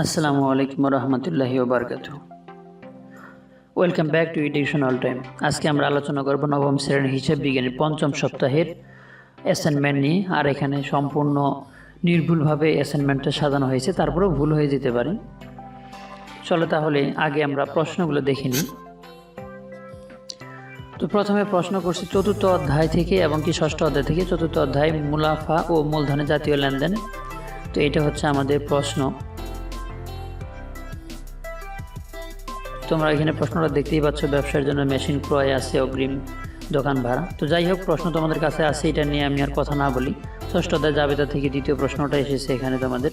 আসসালামু আলাইকুম রহমতুল্লাহি ওবরকাত welcome back to education all time আজকে আমরা আলোচনা করব নবম শ্রেণির হিসাব বিজ্ঞানের পঞ্চম সপ্তাহের অ্যাসাইনমেন্ট নিয়ে, আর এখানে সম্পূর্ণ নির্ভুলভাবে অ্যাসাইনমেন্টটা সাজানো হয়েছে, তারপরেও ভুল হয়ে যেতে পারে। চলো তাহলে আগে আমরা প্রশ্নগুলো দেখে নিই। তো প্রথমে প্রশ্ন করছি, চতুর্থ অধ্যায় থেকে এবং কি ষষ্ঠ অধ্যায় থেকে, চতুর্থ অধ্যায় মুনাফা ও মূলধনের জাতীয় লেনদেন? তো এটা হচ্ছে আমাদের প্রশ্ন। তোমরা এখানে প্রশ্নটা দেখতেই পাচ্ছ, ব্যবসার জন্য মেশিন ক্রয় আছে, অগ্রিম দোকান ভাড়া। তো যাই হোক, প্রশ্ন তোমাদের কাছে আছে, এটা নিয়ে আমি আর কথা না বলি। ষষ্ঠ অধ্যায় জাবেদা থেকে দ্বিতীয় প্রশ্নটা এসেছে এখানে তোমাদের।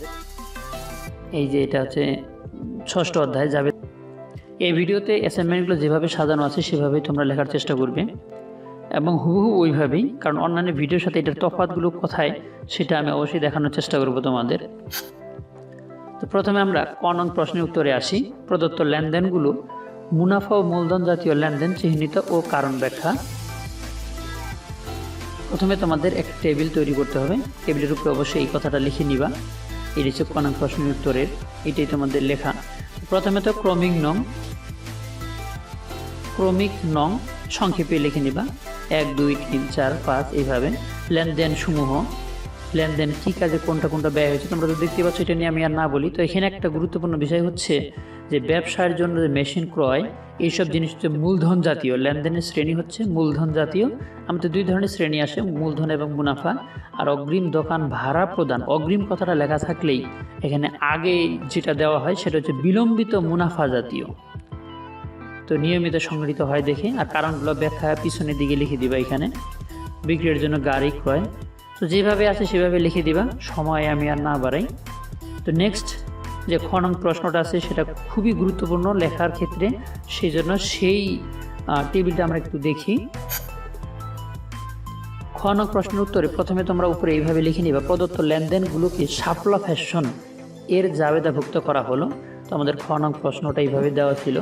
এই যে এটা হচ্ছে ষষ্ঠ অধ্যায় যাবে এই ভিডিওতে অ্যাসাইনমেন্টগুলো যেভাবে সাজানো আছে, সেভাবেই তোমরা লেখার চেষ্টা করবে। এবং হুবহু ওইভাবেই, কারণ অন্যান্য ভিডিওর সাথে এটার তফাৎগুলো কোথায়, সেটা আমি অবশ্যই দেখানোর চেষ্টা করব তোমাদের। তো প্রথমে আমরা কনন প্রশ্নের উত্তরে আসি। প্রদত্ত লেনদেনগুলো মুনাফা ও মূলধন জাতীয় লেনদেন চিহ্নিত ও কারণ ব্যাখ্যা। প্রথমে তোমাদের একটা টেবিল তৈরি করতে হবে। টেবিলের উপরে অবশ্যই এই কথাটা লিখে নিবা। এই হচ্ছে ক নং প্রশ্নের উত্তরের। এটাই তোমাদের লেখা। প্রথমে তো ক্রমিক নং। ক্রমিক নং সংক্ষেপে লিখে নিবা। এক, দুই, তিন, চার, পাঁচ, এইভাবে লেনদেন সমূহ লেনদেন, কী কাজে কোনটা কোনটা ব্যয় হয়েছে, তোমরা তো দেখতে পাচ্ছ এটা নিয়ে আমি আর না বলি। তো এখানে একটা গুরুত্বপূর্ণ বিষয় হচ্ছে যে ব্যবসার জন্য যে মেশিন ক্রয়, এইসব জিনিস হচ্ছে মূলধন জাতীয়, লেনদেনের শ্রেণি হচ্ছে মূলধন জাতীয়। আমাদের দুই ধরনের শ্রেণি আসে, মূলধন এবং মুনাফা। আর অগ্রিম দোকান ভাড়া প্রদান, অগ্রিম কথাটা লেখা থাকলেই এখানে আগে যেটা দেওয়া হয় সেটা হচ্ছে বিলম্বিত মুনাফা জাতীয়। তো নিয়মিত সংগঠিত হয় দেখে, আর কারণগুলো ব্যাখ্যা পিছনের দিকে লিখে দিবা এখানে। বিক্রির জন্য গাড়ি ক্রয় তো যেভাবে আছে সেভাবে লিখে দিবা। সময় আমি আর না বাড়াই। তো নেক্সট যে খ নং প্রশ্নটা আছে সেটা খুবই গুরুত্বপূর্ণ লেখার ক্ষেত্রে। সেই জন্য সেই টেবিলটা আমরা একটু দেখি। খ নং প্রশ্নের উত্তরে প্রথমে তোমরা উপরে এইভাবে লিখে নিবা, প্রদত্ত লেনদেনগুলোকে সাপলা ফ্যাশন এর জাবেদাভুক্ত করা হলো। তো আমাদের খ নং প্রশ্নটা এইভাবে দেওয়া ছিল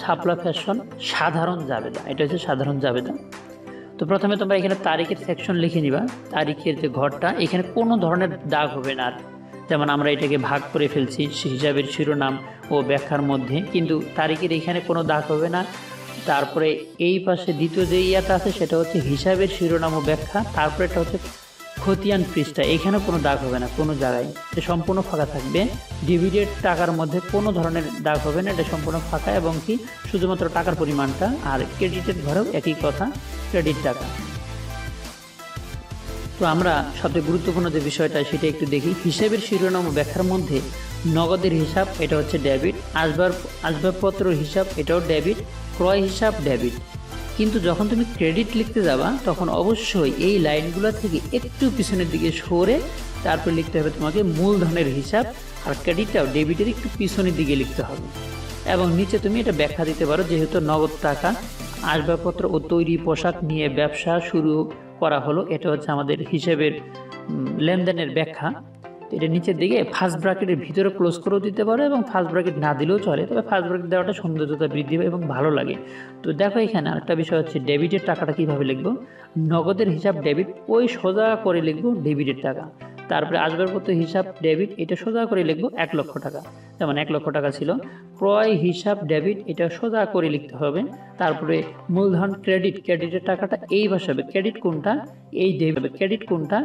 শাপলা ফ্যাশন সাধারণ জাবেদা। এটা হচ্ছে সাধারণ জাবেদা। তো প্রথমে তোমরা এখানে তারিখের সেকশন লিখে নিবা। তারিখের যে ঘরটা, এখানে কোনো ধরনের দাগ হবে না যেমন আমরা এটাকে ভাগ করে ফেলছি হিসাবের শিরোনাম ও ব্যাখ্যার মধ্যে, কিন্তু তারিখের এখানে কোনো দাগ হবে না। তারপরে এই পাশে দ্বিতীয় যে ইয়াটা আছে, সেটা হচ্ছে হিসাবের শিরোনাম ও ব্যাখ্যা। তারপরে এটা হচ্ছে খতিয়ান পৃষ্ঠা, এখানে কোনো দাগ হবে না, কোনো জায়গায়। এটা সম্পূর্ণ ফাঁকা থাকবে। ডিভিডেড টাকার মধ্যে কোনো ধরনের দাগ হবে না, এটা সম্পূর্ণ ফাঁকা এবং কি শুধুমাত্র টাকার পরিমাণটা আর ক্রেডিটের ঘরেও একই কথা, ক্রেডিট টাকা। তো আমরা সবচেয়ে গুরুত্বপূর্ণ যে বিষয়টা, সেটা একটু দেখি। হিসাবের শিরোনাম ব্যাখ্যার মধ্যে নগদের হিসাব, এটা হচ্ছে ডেবিট। আসবাব আসবাবপত্র হিসাব, এটাও ডেবিট। ক্রয় হিসাব, ডেবিট। কিন্তু যখন তুমি ক্রেডিট লিখতে যাবা, তখন অবশ্যই এই লাইনগুলো থেকে একটু পিছনের দিকে সরে তারপর লিখতে হবে তোমাকে মূলধনের হিসাব আর ক্রেডিটটাও ডেবিটের একটু পিছনের দিকে লিখতে হবে। এবং নিচে তুমি এটা ব্যাখ্যা দিতে পারো, যেহেতু নগদ টাকা, আসবাবপত্র ও তৈরি পোশাক নিয়ে ব্যবসা শুরু করা হলো, এটা হচ্ছে আমাদের হিসেবের লেনদেনের ব্যাখ্যা। তো এটা নিচের দিকে ফার্স্ট ব্র্যাকেটের ভিতরে ক্লোজ করেও দিতে পারো এবং ফার্স্ট ব্র্যাকেট না দিলেও চলে। তবে ফার্স্ট ব্র্যাকেট দেওয়াটা সৌন্দর্যতা বৃদ্ধি পায় এবং ভালো লাগে। তো দেখো এখানে আরেকটা বিষয় হচ্ছে ডেবিটের টাকাটা কীভাবে লিখব? নগদের হিসাব ডেবিট ওই সোজা করে লিখব ডেবিটের টাকা। তারপরে আসবাবপত্র হিসাব ডেবিট এটা সোজা করে লিখব এক লক্ষ টাকা। যেমন এক লক্ষ টাকা ছিল। ক্রয়, হিসাব ডেবিট এটা সোজা করে লিখতে হবে। তারপরে মূলধন ক্রেডিট ক্রেডিটের টাকাটা এই ভাষাবে ক্রেডিট কোনটা? এই ডেবিট ক্রেডিট কোনটা?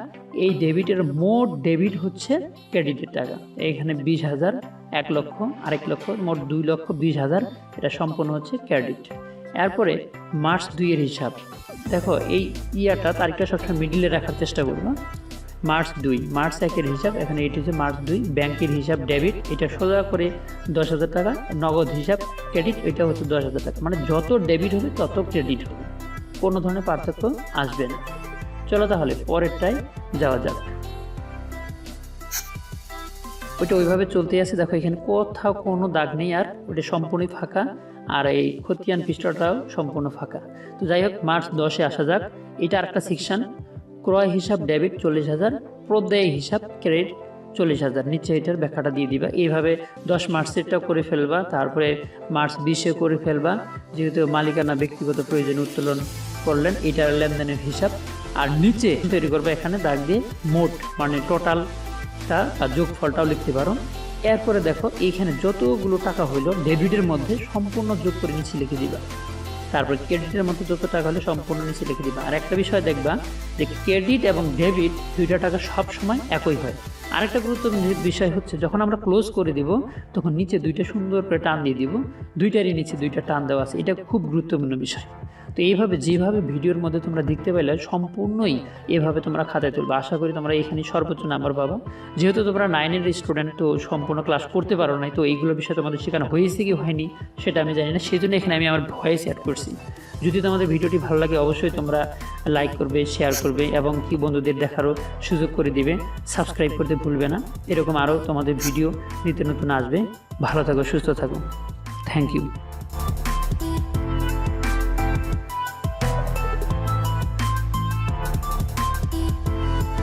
এই ডেবিটের মোট ডেবিট হচ্ছে ক্রেডিটের টাকা। এখানে বিশ হাজার, এক লক্ষ, আরেক লক্ষ, মোট দুই লক্ষ বিশ হাজার, এটা সম্পূর্ণ হচ্ছে ক্রেডিট এরপরে মার্চ দুইয়ের হিসাব। দেখো, এই ইয়ারটা তারিখটা সবসময় মিডিলে রাখার চেষ্টা করব। মার্চ দুই। মার্চ একের হিসাব, এখানে এটি হচ্ছে মার্চ দুই। ব্যাংকের হিসাব ডেবিট, এটা সোজা করে দশ হাজার টাকা। নগদ হিসাব, ক্রেডিট, এটা হচ্ছে দশ হাজার টাকা। মানে যত ডেবিট হবে, তত ক্রেডিট হবে। কোনো ধরনের পার্থক্য আসবে না। চলো তাহলে পরেরটাই যাওয়া যাক। ওইটা ওইভাবে চলতে আছে। দেখো, এখানে কোথাও কোনো দাগ নেই আর। ওটা সম্পূর্ণই ফাঁকা। আর এই খতিয়ান পৃষ্ঠটাও সম্পূর্ণ ফাঁকা। তো যাই হোক, মার্চ দশে আসা যাক। এটা আরেকটা সেকশন ক্রয় হিসাব, ডেবিট চল্লিশ হাজার, প্রদেয় হিসাব, ক্রেডিট চল্লিশ হাজার। নিচে এটার ব্যাখ্যাটা দিয়ে দিবা। এইভাবে দশ মার্চেরটাও করে ফেলবা, তারপরে মার্চ বিশে করে ফেলবা। যেহেতু মালিকানা ব্যক্তিগত প্রয়োজন উত্তোলন করলেন, এটার লেনদেনের হিসাব। আর নিচে তৈরি করবে এখানে দাগ দিয়ে মোট মানে টোটালটা বা যোগফলটাও লিখতে পারো। এরপরে দেখো, এইখানে যতগুলো টাকা হইল, ডেবিটের মধ্যে সম্পূর্ণ যোগ করে নিচে লিখে দিবা। তারপর ক্রেডিটের মধ্যে যত টাকা হলে সম্পূর্ণ নিচে লিখে দিবা। আর একটা বিষয় দেখবা যে ক্রেডিট এবং ডেবিট দুইটা টাকা সব সময় একই হয়। আরেকটা গুরুত্বপূর্ণ বিষয় হচ্ছে যখন আমরা ক্লোজ করে দিব, তখন নিচে দুইটা সুন্দর করে টান দিয়ে দিব। দুইটারই নিচে দুইটা টান দেওয়া আছে। এটা খুব গুরুত্বপূর্ণ বিষয়। তো এইভাবে যেভাবে ভিডিওর মধ্যে তোমরা দেখতে পাইলে সম্পূর্ণই এভাবে তোমরা খাতায় তুলবে। আশা করি তোমরা এখানে সর্বোচ্চ নাম্বার পাবা। যেহেতু তোমরা নাইনের স্টুডেন্ট তো সম্পূর্ণ ক্লাস করতে পারো নাই, তো এইগুলো বিষয়ে তোমাদের শেখানো হয়েছে কি হয়নি, সেটা আমি জানি না। সেই জন্য এখানে আমি আমার ভয়েস অ্যাড করছি। যদি তোমাদের ভিডিওটি ভালো লাগে, অবশ্যই তোমরা লাইক করবে শেয়ার করবে এবং কি বন্ধুদের দেখারও সুযোগ করে দিবে। সাবস্ক্রাইব করতে ভুলবে না। এরকম আরও তোমাদের ভিডিও নিত্য নতুন আসবে। ভালো থাকো, সুস্থ থাকো। Thank you